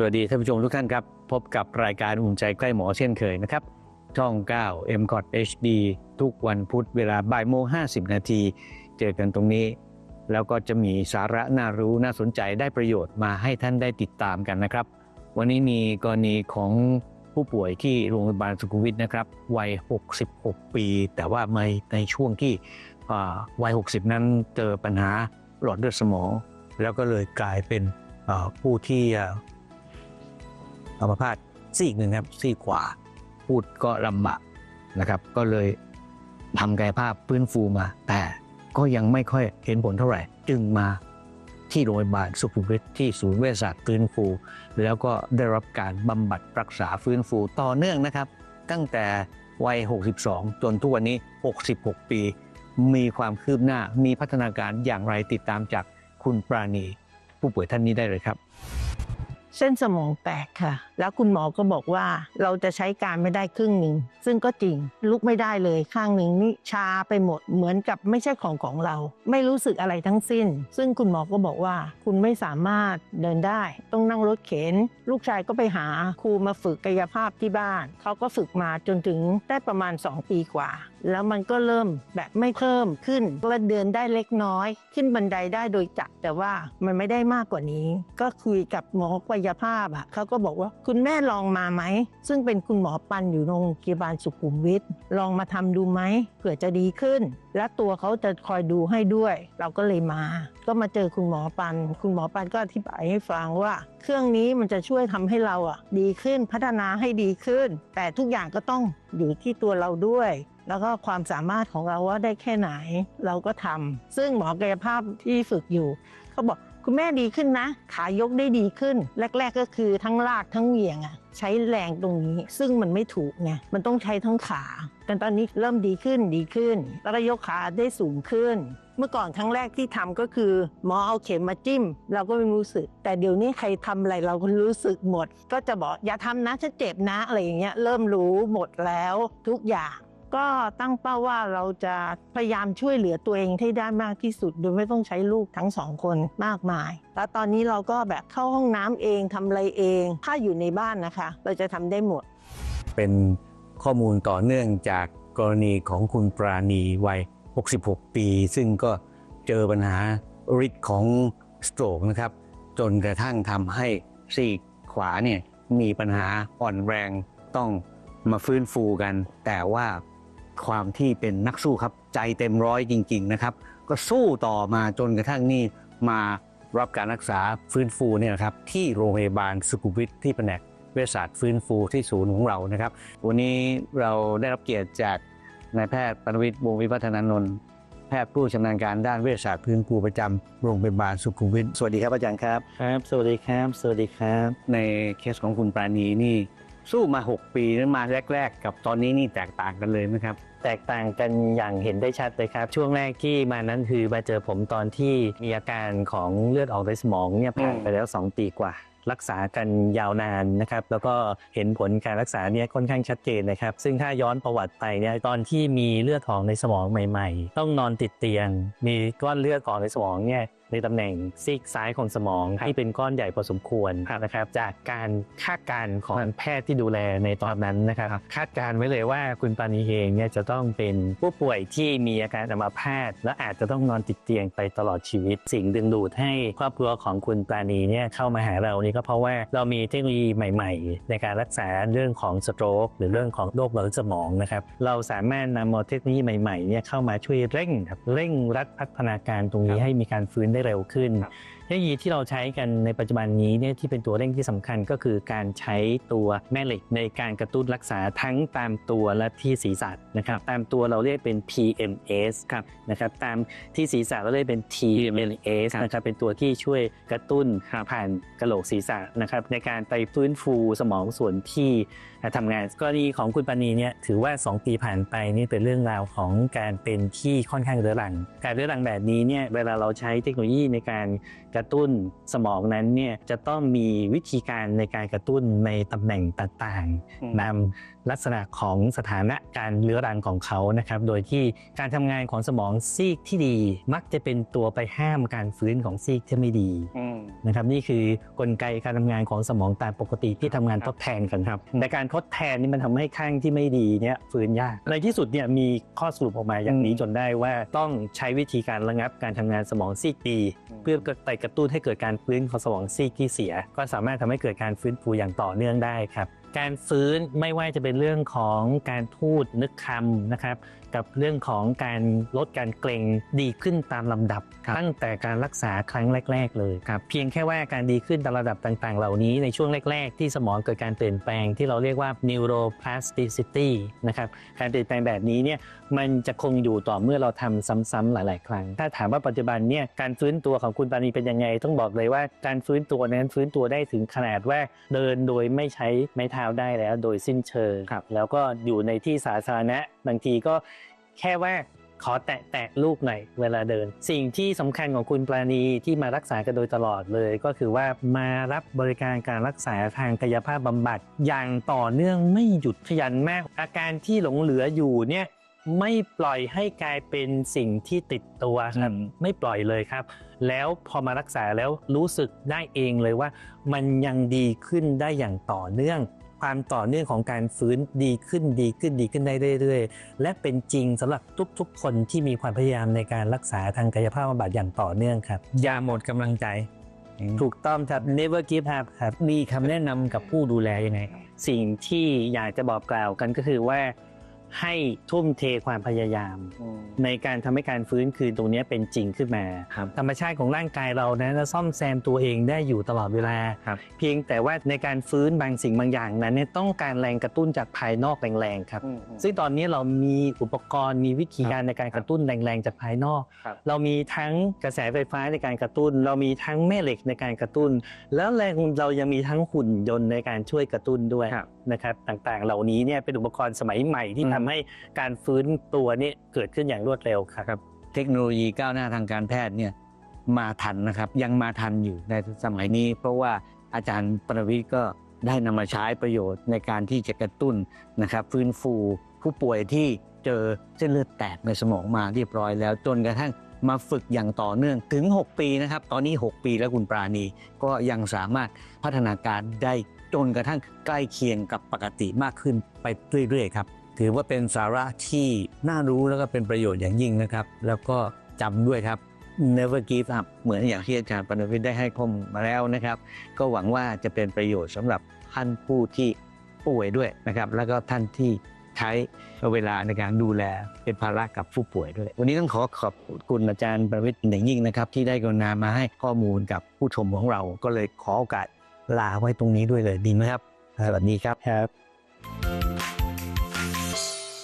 สวัสดีท่านผู้ชมทุกท่านครับ พบกับรายการอุ่นใจใกล้หมอเช่นเคยนะครับ ช่อง 9 m c o t HD ทุกวันพุธเวลาบ่ายโมง50 นาที เจอกันตรงนี้ แล้วก็จะมีสาระน่ารู้น่าสนใจได้ประโยชน์มาให้ท่านได้ติดตามกันนะครับ วันนี้มีกรณีของผู้ป่วยที่โรงพยาบาลสุขุมวิทนะครับวัย 66 ปี แต่ว่าในในช่วงที่วัย 60 นั้นเจอปัญหาหลอดเลือดสมอง แล้วก็เลยกลายเป็นผู้ที่ อัมพาตซีกหนึ่งครับซีกขวา พูดก็ลำบากนะครับ ก็เลยทำกายภาพฟื้นฟูมา แต่ก็ยังไม่ค่อยเห็นผลเท่าไหร่ จึงมาที่โรงพยาบาลสุขุมวิทที่ศูนย์เวชศาสตร์ฟื้นฟู แล้วก็ได้รับการบำบัดรักษาฟื้นฟูต่อเนื่องนะครับ ตั้งแต่วัย 62 จนทุกวันนี้ 66 ปี มีความคืบหน้ามีพัฒนาการอย่างไรติดตามจากคุณปราณี ผู้ป่วยท่านนี้ได้เลยครับ เส้นสมองแตกค่ะ แล้วคุณหมอก็บอกว่าเราจะใช้การไม่ได้ครึ่งหนึ่งซึ่งก็จริงลุกไม่ได้เลยข้างหนึ่งนี่ชาไปหมดเหมือนกับไม่ใช่ของของเรา ไม่รู้สึกอะไรทั้งสิ้น ซึ่งคุณหมอก็บอกว่า คุณไม่สามารถเดินได้ ต้องนั่งรถเข็น ลูกชายก็ไปหาครูมาฝึกกายภาพที่บ้าน เขาก็ฝึกมาจนถึงได้ประมาณ 2 ปีกว่า แล้วมันก็เริ่มแบบไม่เพิ่มขึ้นก็เดินได้เล็กน้อย ขึ้นบันไดได้โดยจับแต่ว่ามันไม่ได้มากกว่านี้ ก็คุยกับหมอกายภาพอะเขาก็บอกว่าคุณแม่ลองมาไหม ซึ่งเป็นคุณหมอปันอยู่โรงพยาบาลสุขุมวิทลองมาทำดูไหมเผื่อจะดีขึ้น และตัวเขาจะคอยดูให้ด้วย เราก็เลยมา ก็มาเจอคุณหมอปัน คุณหมอปันก็อธิบายให้ฟังว่า เครื่องนี้มันจะช่วยทำให้เราอะ ดีขึ้นพัฒนาให้ดีขึ้น แต่ทุกอย่างก็ต้องอยู่ที่ตัวเราด้วยแล้วก็ความสามารถของเราว่าได้แค่ไหนเราก็ทำซึ่งหมอกายภาพที่ฝึกอยู่ เขาบอก คุณแม่ดีขึ้นนะ ขายกได้ดีขึ้น แรก ๆ ก็คือทั้งลากทั้งเหวี่ยงอะใช้แรงตรงนี้ ซึ่งมันไม่ถูกไงมันต้องใช้ทั้งขาแต่ตอนนี้เริ่มดีขึ้นดีขึ้นแล้วก็ยกขาได้สูงขึ้น เมื่อก่อนครั้งแรกที่ทำก็คือ หมอเอาเข็มมาจิ้ม เราก็ไม่รู้สึก แต่เดี๋ยวนี้ใครทำอะไรเราก็รู้สึกหมด ก็จะบอกอย่าทำนะฉันเจ็บนะอะไรอย่างเงี้ยเริ่มรู้หมดแล้วทุกอย่าง ก็ตั้งเป้าว่าเราจะพยายามช่วยเหลือตัวเองให้ได้มากที่สุด โดยไม่ต้องใช้ลูกทั้งสองคนมากมาย แล้วตอนนี้เราก็แบบเข้าห้องน้ำเองทำอะไรเอง ถ้าอยู่ในบ้านนะคะ เราจะทำได้หมด เป็นข้อมูลต่อเนื่องจากกรณีของคุณปราณีวัย 66 ปี ซึ่งก็เจอปัญหาฤทธิ์ของสโตรกนะครับ จนกระทั่งทำให้ซีกขวาเนี่ยมีปัญหาอ่อนแรงต้องมาฟื้นฟูกัน แต่ว่า ความที่เป็นนักสู้ครับ ใจเต็มร้อยจริง ๆนะครับ ก็สู้ต่อมาจนกระทั่งนี่มารับการรักษาฟื้นฟูเนี่ยนะครับที่โรงพยาบาลสุขุมวิทที่แผนกเวชศาสตร์ฟื้นฟูที่ศูนย์ของเรานะครับ วันนี้เราได้รับเกียรติจากนายแพทย์ปนวิทย์วงศ์วิพัฒนานนท์แพทย์ผู้ชำนาญการด้านเวชศาสตร์พื้นฟูประจำโรงพยาบาลสุขุมวิทสวัสดีครับอาจารย์ครับครับ สวัสดีครับ สวัสดีครับ ในเคสของคุณปราณีนี่ สู้มา 6 ปีนั้นมาแรก ๆ กับตอนนี้นี่แตกต่างกันเลยไหมครับ แตกต่างกันอย่างเห็นได้ชัดเลยครับ ช่วงแรกที่มานั้นคือมาเจอผมตอนที่มีอาการของเลือดออกในสมองเนี่ยผ่านไปแล้ว 2 ปีกว่า รักษากันยาวนานนะครับ แล้วก็เห็นผลการรักษาเนี่ยค่อนข้างชัดเจนนะครับ ซึ่งถ้าย้อนประวัติไปเนี่ยตอนที่มีเลือดออกในสมองใหม่ ๆ ต้องนอนติดเตียง มีก้อนเลือดออกในสมองเนี่ย ในตำแหน่งซีกซ้ายของสมองที่เป็นก้อนใหญ่พอสมควรนะครับจากการคาดการณ์ของแพทย์ที่ดูแลในตอนนั้นนะครับคาดการณ์ไว้เลยว่าคุณปานีเองเนี่ยจะต้องเป็นผู้ป่วยที่มีอาการอัมพาตและอาจจะต้องนอนติดเตียงไปตลอดชีวิต สิ่งดึงดูดให้ครอบครัวของคุณปานีเนี่ยเข้ามาหาเรานี่ก็เพราะว่าเรามีเทคโนโลยีใหม่ ๆ ในการรักษาเรื่องของสโตรกหรือเรื่องของโรคหลอดเลือดสมองนะครับเราสามารถนำเอาเทคโนโลยีใหม่ๆเนี่ยเข้ามาช่วยเร่งครับเร่งรัดพัฒนาการตรงนี้ให้มีการฟื้นได้เร็วขึ้น เทคโนโลยีที่เราใช้กันในปัจจุบันนี้เนี่ยที่เป็นตัวเร่งที่สำคัญก็คือการใช้ตัวแม่เหล็กในการกระตุ้นรักษาทั้งตามตัวและที่ศีรษะนะครับตามตัวเราเรียกเป็น PMS ครับนะครับตามที่ศีรษะเราเรียกเป็น TMS นะครับเป็นตัวที่ช่วยกระตุ้นผ่านกระโหลกศีรษะนะครับในการไปฟื้นฟูสมองส่วนที่ทำงานกรณีของคุณปานีเนี่ยถือว่า 2 ปีผ่านไปนี่เป็นเรื่องราวของการเป็นที่ค่อนข้างเรื้อรัง การเรื้อรังแบบนี้เนี่ยเวลาเราใช้เทคโนโลยีในการกระตุ้นสมองนั้นเนี่ยจะต้องมีวิธีการในการกระตุ้นในตำแหน่งต่างๆนำลักษณะของสถานะการเรื้อรังของเขานะครับโดยที่การทำงานของสมองซีกที่ดี มักจะเป็นตัวไปห้ามการฟื้นของซีกที่ไม่ดีนะครับนี่คือกลไกการทำงานของสมองตามปกติที่ทำงานทดแทนกันครับแต่การทดแทนนี่มันทำให้ข้างที่ไม่ดีเนี่ยฟื้นยากในที่สุดเนี่ยมีข้อสรุปออกมาอย่างนี้จนได้ว่าต้องใช้วิธีการระงับการทำงานสมองซีกดีเพื่อไปกระตุ้นให้เกิดการฟื้นของสมองซีกที่เสีย ก็สามารถทำให้เกิดการฟื้นฟูอย่างต่อเนื่องได้ครับ การฟื้นไม่ว่าจะเป็นเรื่องของการพูดนึกคำนะครับ กับเรื่องของการลดการเกร็งดีขึ้นตามลำดับครับ ตั้งแต่การรักษาครั้งแรก ๆ เลยครับเพียงแค่ว่าการดีขึ้นตามระดับต่าง ๆ เหล่านี้ในช่วงแรก ๆ ที่สมองเกิดการเปลี่ยนแปลงที่เราเรียกว่า neuroplasticity นะครับการเปลี่ยนแปลงแบบนี้เนี่ยมันจะคงอยู่ต่อเมื่อเราทำซ้ำๆหลาย ๆ ครั้ง ถ้าถามว่าปัจจุบันเนี่ยการฟื้นตัวของคุณปานีเป็นยังไง ต้องบอกเลยว่าการฟื้นตัวนั้นฟื้นตัวได้ถึงขนาดว่าเดินโดยไม่ใช้ไม้เท้าได้แล้วโดยสิ้นเชิงครับแล้วก็อยู่ในที่สาธารณะบางทีก็แค่ว่าขอแตะแตะลูกหน่อยเวลาเดิน สิ่งที่สำคัญของคุณปราณีที่มารักษากันโดยตลอดเลย ก็คือว่ามารับบริการการรักษาทางกายภาพบำบัด อย่างต่อเนื่องไม่หยุดขยันมาก อาการที่หลงเหลืออยู่เนี่ยไม่ปล่อยให้กลายเป็นสิ่งที่ติดตัวครับไม่ปล่อยเลยครับ แล้วพอมารักษาแล้วรู้สึกได้เองเลยว่า มันยังดีขึ้นได้อย่างต่อเนื่อง ความต่อเนื่องของการฟื้นดีขึ้นดีขึ้นดีขึ้นได้เรื่อยๆ และเป็นจริงสำหรับทุกๆ คนที่มีความพยายามในการรักษาทางกายภาพบำบัดอย่างต่อเนื่องครับอย่าหมดกำลังใจ ถูกต้องครับ never give up ครับมีคำแนะนำกับผู้ดูแลยังไง สิ่งที่อยากจะบอกกล่าวกันก็คือว่า ให้ทุ่มเทความพยายาม ในการทำให้การฟื้นคืนตรงนี้เป็นจริงขึ้นมาครับธรรมชาติของร่างกายเรานะจะซ่อมแซมตัวเองได้อยู่ตลอดเวลาครับเพียงแต่ว่าในการฟื้นบางสิ่งบางอย่างนั้นเนี่ยต้องการแรงกระตุ้นจากภายนอกแรงๆครับ ซึ่งตอนนี้เรามีอุปกรณ์มีวิธีการในการกระตุ้นแรงๆจากภายนอกครับเรามีทั้งกระแสไฟฟ้าในการกระตุ้น เรามีทั้งแม่เหล็กในการกระตุ้น แล้วแรงเรายังมีทั้งหุ่นยนต์ในการช่วยกระตุ้นด้วยครับนะครับต่างๆ เหล่านี้เนี่ยเป็นอุปกรณ์สมัยใหม่ที่อืมทำให้การฟื้นตัวนี่เกิดขึ้นอย่างรวดเร็วครับรบเทคโนโลยีก้าวหน้าทางการแพทย์เนี่ยมาทันนะครับยังมาทันอยู่ในสมัยนี้ เพราะว่าอาจารย์ประวิทย์ก็ได้นำมาใช้ประโยชน์ในการที่จะกระตุ้นนะครับ ฟื้นฟูผู้ป่วยที่เจอเส้นเลือดแตกในสมองมาเรียบร้อยแล้วจนกระทั่งมาฝึกอย่างต่อเนื่องถึง 6 ปีนะครับ ตอนนี้ 6 ปีแล้วคุณปราณี ก็ยังสามารถพัฒนาการได้จนกระทั่งใกล้เคียงกับปกติมากขึ้นไปเรื่อย ๆ ครับ ถือว่าเป็นสาระที่น่ารู้แล้วก็เป็นประโยชน์อย่างยิ่งนะครับ แล้วก็จำด้วยครับ never give up เหมือนอย่างที่อาจารย์ปนวิทย์ได้ให้ข้อมูลมาแล้วนะครับ ก็หวังว่าจะเป็นประโยชน์สำหรับท่านผู้ที่ป่วยด้วยนะครับ แล้วก็ท่านที่ใช้เวลาในการดูแลเป็นภาระกับผู้ป่วยด้วย วันนี้ต้องขอขอบคุณอาจารย์ประวิทย์อย่างยิ่งนะครับ ที่ได้กรุณามาให้ข้อมูลกับผู้ชมของเรา ก็เลยขอโอกาสลาไว้ตรงนี้ด้วยเลยดีไหมครับสวัสดีครับครับ